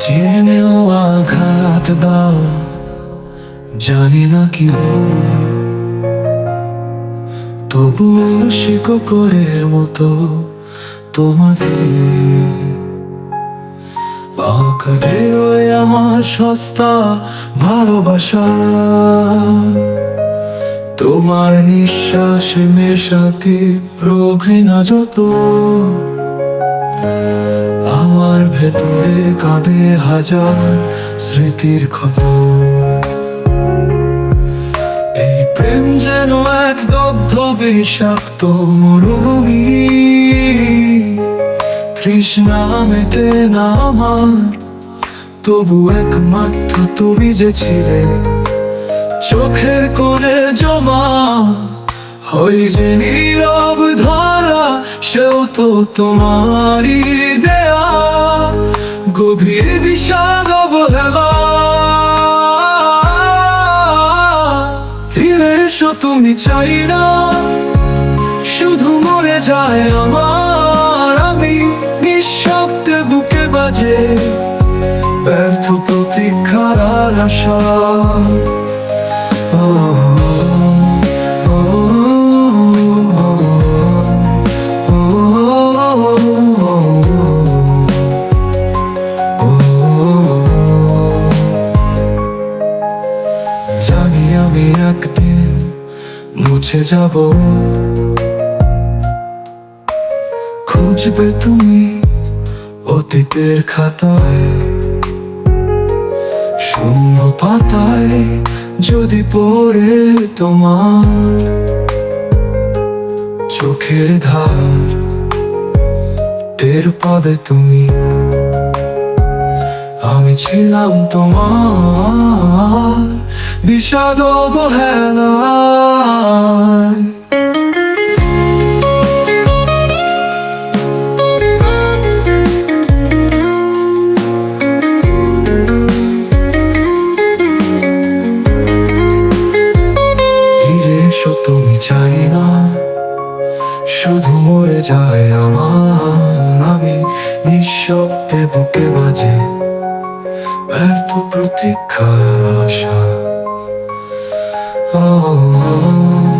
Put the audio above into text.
জেনেও আঘাত দাও জানি না কি তবু শিকড়ের মতো তোমাকে পাকাতে আমার সস্তা ভালোবাসা তোমার নিঃশ্বাসে মেশাতে প্রঘৃণা যত। আমার ভেতরে কাঁদে হাজার স্মৃতির ক্ষত এই প্রেম যেন এক দগ্ধ বিষাক্ত মরুভূমি। তৃষ্ণা মেটে না আমার, তবু একমাত্র তুমি যে ছিলে। চোখের কোণে জমা হই যে নীরব ধরা, সেও তো তোমারই দেয়া। গভীর বিষাদ ফিরে এসো তুমি চাই না, শুধু মরে যায় আমার। আমি নিঃশব্দে বুকে বাজে, ব্যর্থ প্রতীক্ষার আশা। মুছে যাব। খুঁজবে তুমি অতীতের খাতায়। শূন্য পাতায় যদি পড়ে তোমার চোখের ধার, টের পাবে তুমি। আমি ছিলাম তোমার বিষাদ অবহেলায়। তুমি চাই না, শুধু মরে যায় আমার। আমি নিঃশব্দে বুকে বাজে ব্যর্থ প্রতীক্ষা আশা। ও,